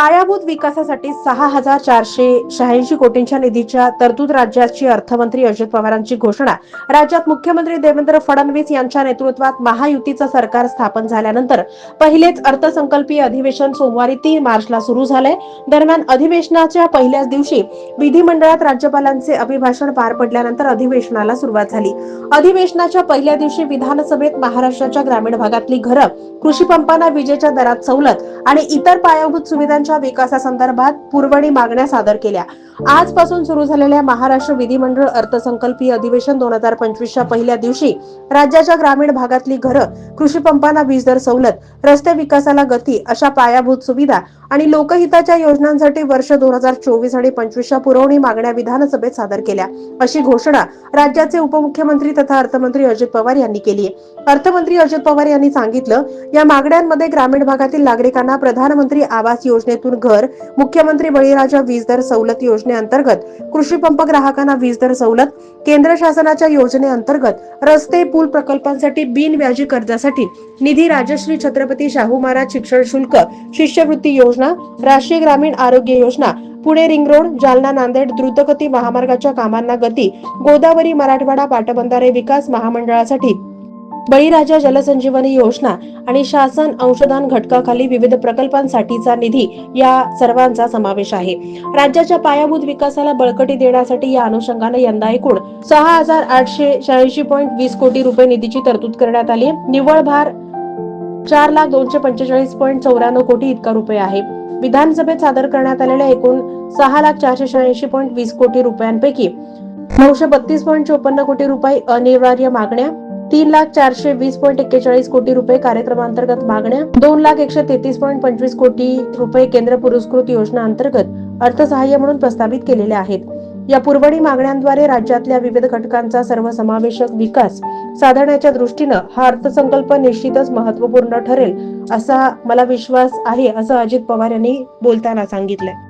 पायाभूत विकासासाठी सहा हजार चारशे शहाऐंशी कोटींच्या निधीच्या तरतूद राज्याची अर्थमंत्री अजित पवारांची घोषणा. राज्यात मुख्यमंत्री देवेंद्र फडणवीस यांच्या नेतृत्वात महायुतीचं सरकार स्थापन झाल्यानंतर पहिलेच अर्थसंकल्पीय अधिवेशन सोमवारी तीन मार्चला सुरू झालंय. दरम्यान अधिवेशनाच्या पहिल्याच दिवशी विधिमंडळात राज्यपालांचे अभिभाषण पार पडल्यानंतर अधिवेशनाला सुरुवात झाली. अधिवेशनाच्या पहिल्या दिवशी विधानसभेत महाराष्ट्राच्या ग्रामीण भागातली घरं कृषी पंपांना विजेच्या दरात सवलत आणि इतर पायाभूत सुविधांच्या विकासासंदर्भात पुरवणी मागण्या सादर केल्या. आजपासून सुरू झालेल्या महाराष्ट्र विधिमंडळ अर्थसंकल्पीय अधिवेशन दोन हजार पंचवीसच्या पहिल्या दिवशी राज्याच्या ग्रामीण भागातली घरं कृषी पंपांना वीज दर सवलत रस्ते विकासाला गती अशा पायाभूत सुविधा आणि लोकहिताच्या योजनांसाठी वर्ष दोन हजार चोवीस आणि पंचवीसच्या पुरवणी मागण्या विधानसभेत सादर केल्या. अशी घोषणा राज्याचे उपमुख्यमंत्री तथा अर्थमंत्री अजित पवार यांनी केली आहे. अर्थमंत्री अजित पवार यांनी सांगितलं या मागण्यांमध्ये ग्रामीण भागातील नागरिकांना प्रधानमंत्री आवास योजनेत योजनेतून घर मुख्यमंत्री बळीराजा वीज दर सवलत योजनेअंतर्गत कृषी पंप ग्राहकांना वीज दर सवलत केंद्र शासनाच्या योजनेअंतर्गत रस्ते पूल प्रकल्पांसाठी बिनव्याजी कर्जासाठी निधी राजश्री छत्रपती शाहू महाराज शिक्षण शुल्क शिष्यवृत्ती योजना राष्ट्रीय ग्रामीण आरोग्य योजना पुणे रिंग रोड जालना नांदेड द्रुतगती महामार्गाच्या कामांना गती गोदावरी मराठवाडा पाटबंधारे विकास महामंडळासाठी बळीराजा जलसंजीवनी योजना आणि शासन अंशदान घटकाखाली विविध प्रकल्पांसाठीचा निधी या सर्वांचा समावेश आहे राज्याच्या पायाभूत विकासाला बळकटी देण्यासाठी या अनुषंगाने यंदा एकूण सहा हजार आठशे शहाऐंशी पॉईंट वीस कोटी रुपये निधीची तरतूद करण्यात आली आहे. निव्वळ भार चार लाख दोनशे पंचेचाळीस पॉईंट चौऱ्याण्णव कोटी इतका रुपये आहे विधानसभेत सादर करण्यात आलेल्या एकूण सहा लाख चारशे शहाऐंशी पॉईंट वीस कोटी रुपयांपैकी नऊशे बत्तीस पॉईंट चोपन्न कोटी रुपये अनिवार्य मागण्या तीन लाख चारशे वीस पॉईंट एक्केचाळीस कोटी रुपये कार्यक्रमांतर्गत मागण्या दोन लाख एकशे तेहतीस पॉईंट पंचवीस कोटी रुपये केंद्र पुरस्कृत योजना अंतर्गत अर्थसहाय्य म्हणून प्रस्तावित केलेले आहेत. या पुरवणी मागण्यांद्वारे राज्यातल्या विविध घटकांचा सर्वसमावेशक विकास साधण्याच्या दृष्टीनं हा अर्थसंकल्प निश्चितच महत्त्वपूर्ण ठरेल असा मला विश्वास आहे असं अजित पवार यांनी बोलताना सांगितलं